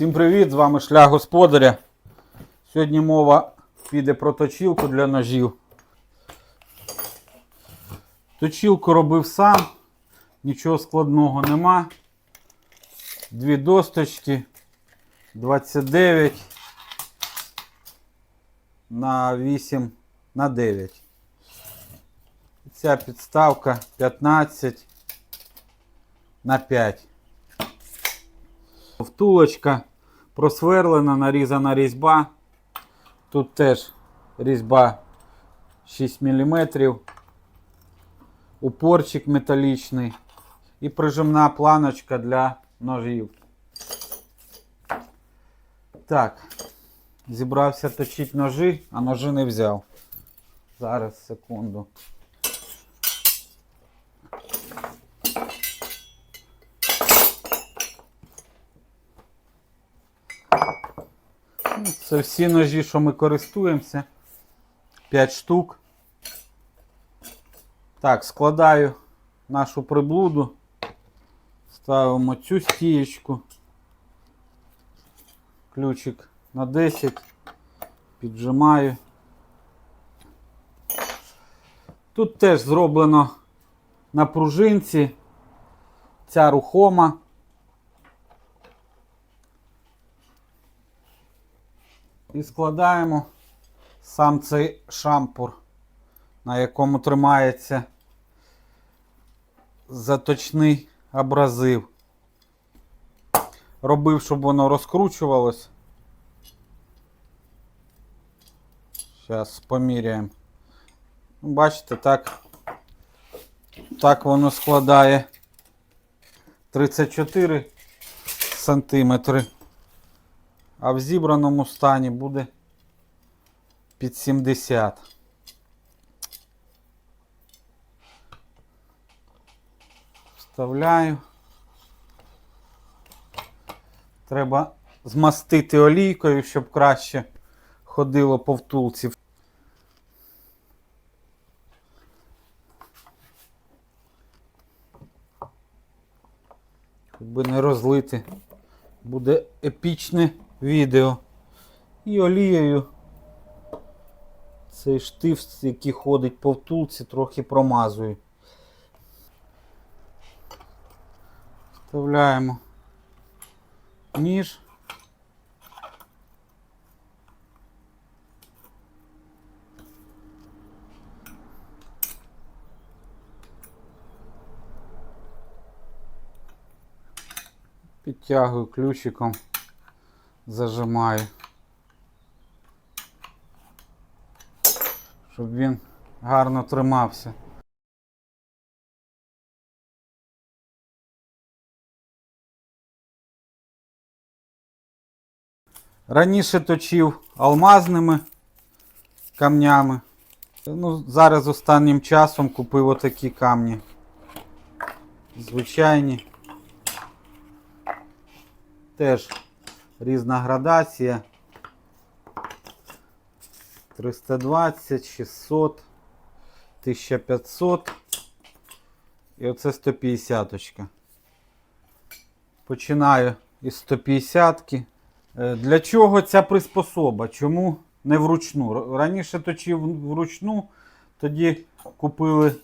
Всім привіт! З вами Шлях Господаря. Сьогодні мова піде про точілку для ножів. Точілку робив сам, нічого складного нема. Дві досточки 29 на 8 на 9. Ця підставка 15 на 5. Втулочка просверлена, нарізана різьба. Тут теж різьба 6 мм. Упорчик металічний і прижимна планочка для ножів. Так, зібрався точити ножі, а ножи не взяв. Зараз, секунду. Це всі ножі, що ми користуємося. 5 штук. Так, складаю нашу приблуду. Ставимо цю стієчку. Ключик на 10. Піджимаю. Тут теж зроблено на пружинці. Ця рухома. І складаємо сам цей шампур, на якому тримається заточний абразив. Робив, щоб воно розкручувалось. Зараз поміряємо. Ну, Бачите, так, так воно складає 34 сантиметри. А в зібраному стані буде під 70. Вставляю. Треба змастити олійкою, щоб краще ходило по втулці. Би не розлити. Буде епічне відео. І олією цей штифт, який ходить по втулці, трохи промазую. Вставляємо ніж. Підтягую ключиком, зажимаю, щоб він гарно тримався. Раніше точив алмазними камнями. Ну, зараз останнім часом купив отакі камні. Звичайні. Теж різна градація. 320, 600, 1500 і оце 150. -очка. Починаю із 150. -ки. Е, Для чого ця приспособа? Чому не вручну? Раніше точив вручну, тоді купили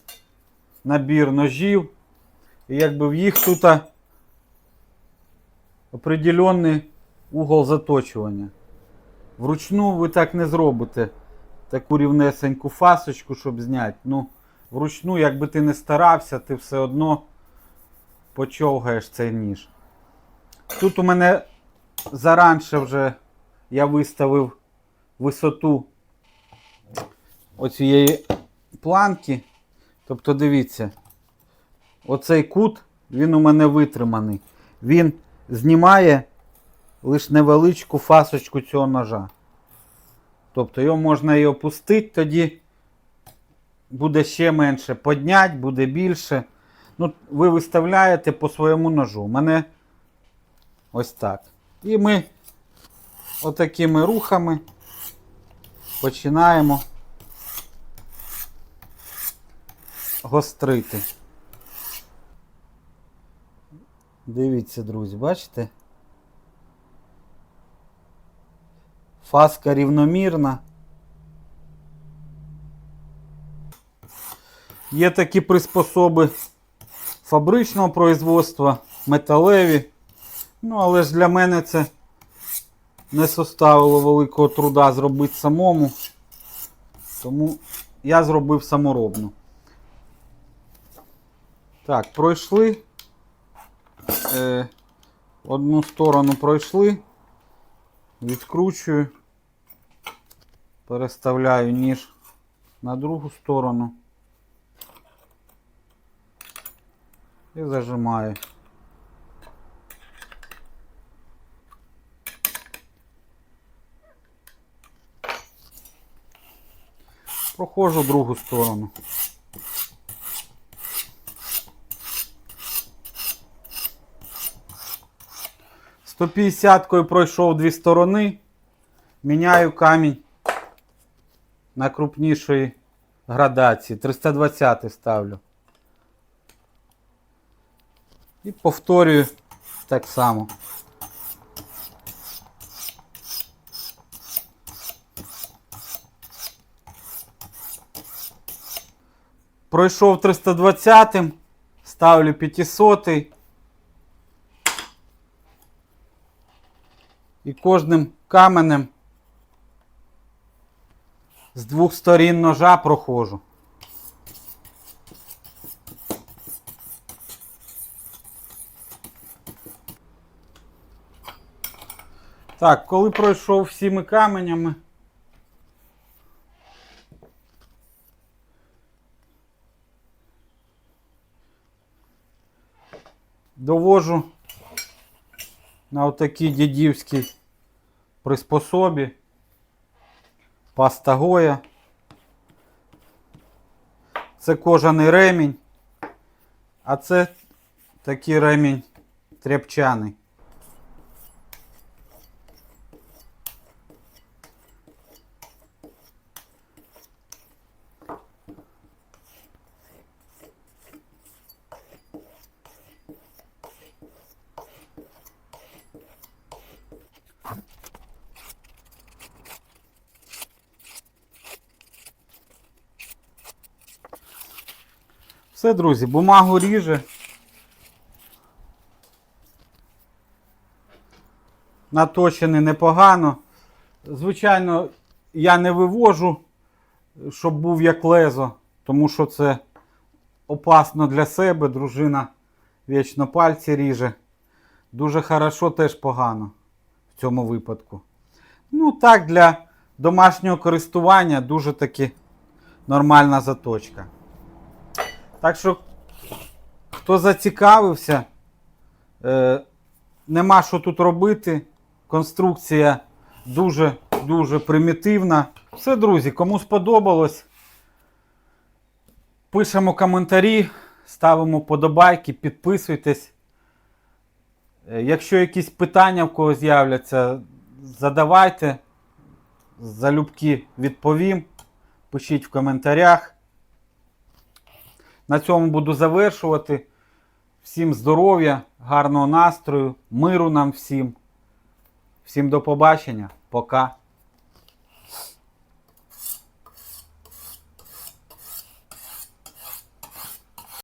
набір ножів. І якби в їх тут определенний угол заточування. Вручну ви так не зробите таку рівнесеньку фасочку, щоб зняти. Ну, вручну, якби ти не старався, ти все одно почовгаєш цей ніж. Тут у мене заранше вже я виставив висоту оцієї планки. Тобто, дивіться, оцей кут, він у мене витриманий. Він знімає лише невеличку фасочку цього ножа. Тобто його можна і опустити, тоді буде ще менше. Поднять, буде більше. Ну, ви виставляєте по своєму ножу. У мене ось так. І ми отакими рухами починаємо гострити. Дивіться, друзі, бачите? Фаска рівномірна. Є такі приспособи фабричного производства, металеві. Ну, але ж для мене це не составило великого труда зробити самому. Тому я зробив саморобну. Так, пройшли. Е, одну сторону пройшли. Відкручую. Переставляю ніж на другу сторону. І зажимаю. Проходжу другу сторону. Сто п'ятдесяткою пройшов дві сторони. Міняю камінь на крупнішої градації. 320 ставлю. І повторюю так само. Пройшов 320, ставлю 500. І кожним каменем з двох сторін ножа проходжу. Так, коли пройшов всіми каменями. Довожу на отакій приспособі. Паста Гоя. Це кожаний ремінь. А це такий ремінь тряпчаний. Все, друзі, бумагу ріже. Наточений непогано. Звичайно, я не вивожу, щоб був як лезо, тому що це опасно для себе. Дружина вічно пальці ріже. Дуже хорошо, теж погано в цьому випадку. Ну, так, для домашнього користування дуже таки нормальна заточка. Так що, хто зацікавився, е, нема що тут робити. Конструкція дуже-дуже примітивна. Все, друзі, кому сподобалось, пишемо коментарі, ставимо подобайки, підписуйтесь. Е, Якщо якісь питання в кого з'являться, задавайте. Залюбки відповім. Пишіть в коментарях. На цьому буду завершувати. Всім здоров'я, гарного настрою, миру нам всім. Всім до побачення. Пока.